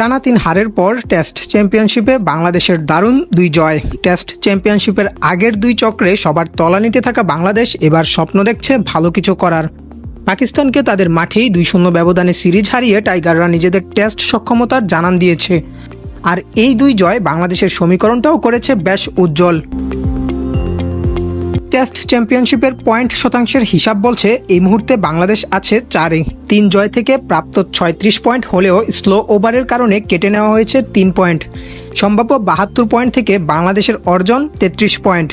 টানা তিন হারের পর টেস্ট চ্যাম্পিয়নশিপে বাংলাদেশের দারুণ দুই জয়। টেস্ট চ্যাম্পিয়নশিপের আগের দুই চক্রে সবার তলানিতে থাকা বাংলাদেশ এবার স্বপ্ন দেখছে ভালো কিছু করার। পাকিস্তানকে তাদের মাঠেই দুই শূন্য ব্যবধানে সিরিজ হারিয়ে টাইগাররা নিজেদের টেস্ট সক্ষমতার জানান দিয়েছে। আর এই দুই জয় বাংলাদেশের সমীকরণটাও করেছে বেশ উজ্জ্বল। টেস্ট চ্যাম্পিয়নশিপের পয়েন্ট শতাংশের হিসাব বলছে, এই মুহূর্তে বাংলাদেশ আছে চারে। তিন জয় থেকে প্রাপ্ত ছয়ত্রিশ পয়েন্ট হলেও স্লো ওভারের কারণে কেটে নেওয়া হয়েছে তিন পয়েন্ট সম্ভাব্য বাহাত্তর পয়েন্ট থেকে বাংলাদেশের অর্জন তেত্রিশ পয়েন্ট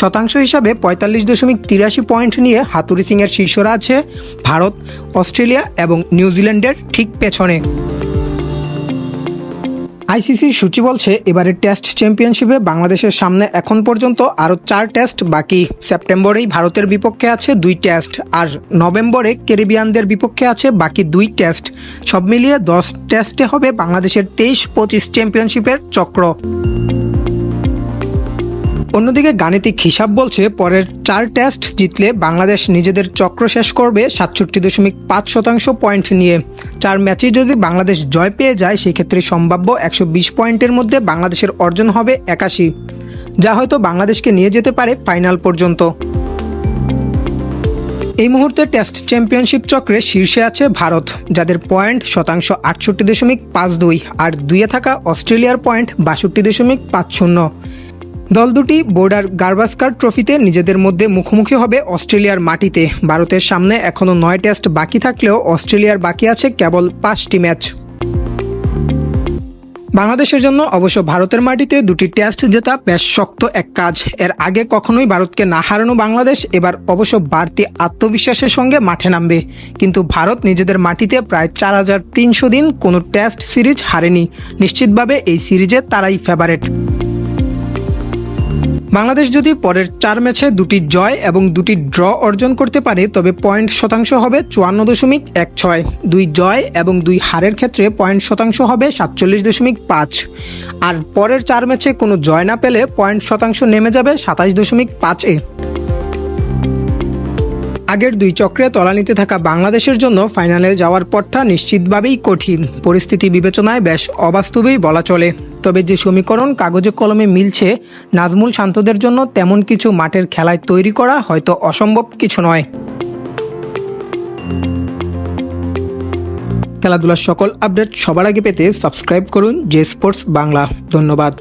শতাংশ হিসাবে পঁয়তাল্লিশ দশমিক তিরাশি পয়েন্ট নিয়ে হাতুরি সিংয়ের শীর্ষরা আছে ভারত, অস্ট্রেলিয়া এবং নিউজিল্যান্ডের ঠিক পেছনে। আইসিসির সূচি বলছে, এবারের টেস্ট চ্যাম্পিয়নশিপে বাংলাদেশের সামনে এখন পর্যন্ত আরও চার টেস্ট বাকি। সেপ্টেম্বরেই ভারতের বিপক্ষে আছে দুই টেস্ট, আর নভেম্বরে ক্যারিবিয়ানদের বিপক্ষে আছে বাকি দুই টেস্ট। সব মিলিয়ে দশ টেস্টে হবে বাংলাদেশের তেইশ পঁচিশ চ্যাম্পিয়নশিপের চক্র। অন্যদিকে গাণিতিক হিসাব বলছে পরের চার টেস্ট জিতলে বাংলাদেশ নিজেদের চক্র শেষ করবে সাতষট্টি দশমিক পাঁচ শতাংশ পয়েন্ট নিয়ে। চার ম্যাচে যদি বাংলাদেশ জয় পেয়ে যায়, সেক্ষেত্রে সম্ভাব্য একশো বিশ পয়েন্টের মধ্যে বাংলাদেশের অর্জন হবে একাশি। যা হয়তো বাংলাদেশকে নিয়ে যেতে পারে ফাইনাল পর্যন্ত। এই মুহূর্তে টেস্ট চ্যাম্পিয়নশিপ চক্রে শীর্ষে আছে ভারত, যাদের পয়েন্ট শতাংশ আটষট্টি দশমিক পাঁচ দুই আর দুইয়ে থাকা অস্ট্রেলিয়ার পয়েন্ট বাষট্টি দশমিক পাঁচ শূন্য। দল দুটি বোর্ডার গার্ভাস্কার ট্রফিতে নিজেদের মধ্যে মুখোমুখি হবে অস্ট্রেলিয়ার মাটিতে। ভারতের সামনে এখনও নয় টেস্ট বাকি থাকলেও অস্ট্রেলিয়ার বাকি আছে কেবল পাঁচটি ম্যাচ। বাংলাদেশের জন্য অবশ্য ভারতের মাটিতে দুটি টেস্ট জেতা বেশ শক্ত এক কাজ। এর আগে কখনোই ভারতকে না হারানো বাংলাদেশ এবার অবশ্য বাড়তি আত্মবিশ্বাসের সঙ্গে মাঠে নামবে। কিন্তু ভারত নিজেদের মাটিতে প্রায় চার হাজার তিনশো দিন কোনো টেস্ট সিরিজ হারেনি। নিশ্চিতভাবে এই সিরিজে তারাই ফেভারেট বাংলাদেশ যদি পরের চার ম্যাচে দুটি জয় এবং দুটি ড্র অর্জন করতে পারে, তবে পয়েন্ট শতাংশ হবে চুয়ান্ন দশমিক এক ছয়। দুই জয় এবং দুই হারের ক্ষেত্রে পয়েন্ট শতাংশ হবে সাতচল্লিশ দশমিক পাঁচ। আর পরের চার ম্যাচে কোনো জয় না পেলে পয়েন্ট শতাংশ নেমে যাবে সাতাশ দশমিক পাঁচে আগের দুই চক্রে তলানিতে থাকা বাংলাদেশের জন্য ফাইনালে যাওয়ার পথটা নিশ্চিতভাবেই কঠিন। পরিস্থিতি বিবেচনায় বেশ অবাস্তবেই বলা চলে। তবে যে সমীকরণ কাগজে কলমে মিলছে, নাজমুল শান্তদের জন্য তেমন কিছু মাঠের খেলায় তৈরি করা হয়তো অসম্ভব কিছু নয়। খেলাধুলার সকল আপডেট সবার আগে পেতে সাবস্ক্রাইব করুন জে স্পোর্টস বাংলা। ধন্যবাদ।